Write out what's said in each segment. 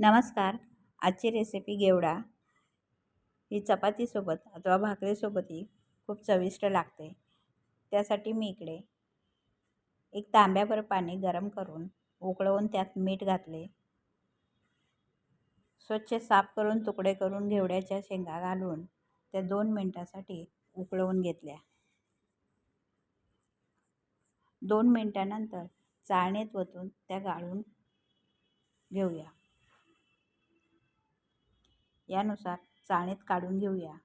नमस्कार. आजची रेसिपी गेवडा ही चपातीसोबत अथवा भाकरीसोबतही खूप चविष्ट लागते. त्यासाठी मी इकडे एक तांब्याभर पाणी गरम करून उकळवून त्यात मीठ घातले. स्वच्छ साफ करून तुकडे करून घेवड्याच्या शेंगा घालून त्या दोन मिनटासाठी उकळवून घेतल्या. दोन मिनटानंतर चाळणीत वतून त्या गाळून घेऊया. यानुसार चाळणीत काढून घेऊया.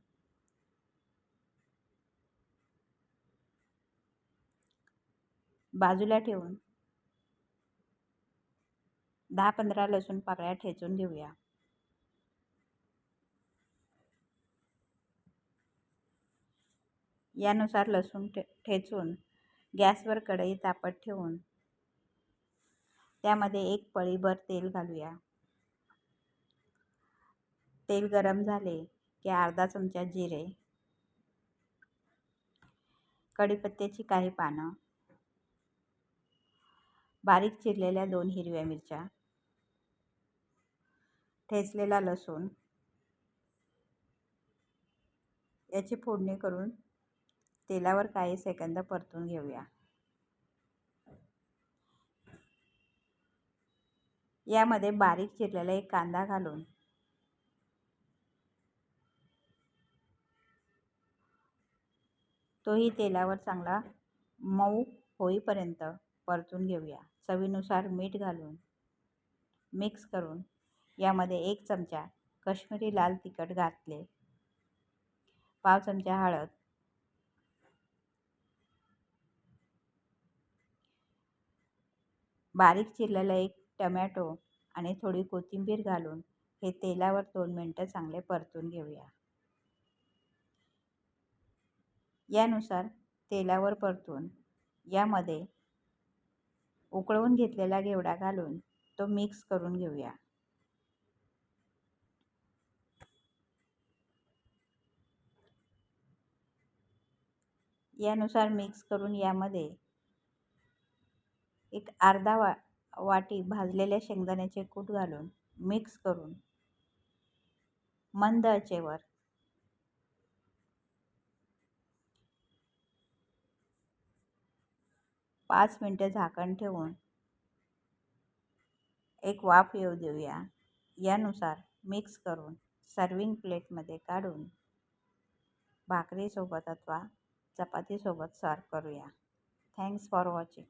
बाजूला ठेवून दहा पंधरा लसूण पाकळ्या ठेचून घेऊया. यानुसार लसूण ठे ठेचून गॅसवर कढई तापत ठेवून त्यामध्ये एक पळीभर तेल घालूया. तेल गरम झाले की अर्धा चमचा जिरे कढीपत्त्याची काही पानं बारीक चिरलेल्या दोन हिरव्या मिरच्या ठेचलेला लसूण याची फोडणी करून तेलावर काही सेकंद परतून घेऊया. यामध्ये बारीक चिरलेला एक कांदा घालून तोही तेलावर चांगला मऊ होईपर्यंत परतून घेऊया. चवीनुसार मीठ घालून मिक्स करून यामध्ये एक चमचा कश्मीरी लाल तिखट घातले. पाव चमचा हळद. बारीक चिरलेला एक टमॅटो आणि थोडी कोथिंबीर घालून हे तेलावर दोन मिनटं चांगले परतून घेऊया. यानुसार तेलावर परतून यामध्ये उकळवून घेतलेला घेवडा घालून तो मिक्स करून घेऊया. यानुसार मिक्स करून यामध्ये एक अर्धा वा वाटी भाजलेल्या शेंगदाण्याचे कूट घालून मिक्स करून मंद आचेवर पाच मिनटं झाकण ठेवून एक वाफ येऊ देऊया. यानुसार मिक्स करून सर्विंग प्लेटमध्ये काढून भाकरीसोबत अथवा चपातीसोबत सर्व करूया. Thanks for watching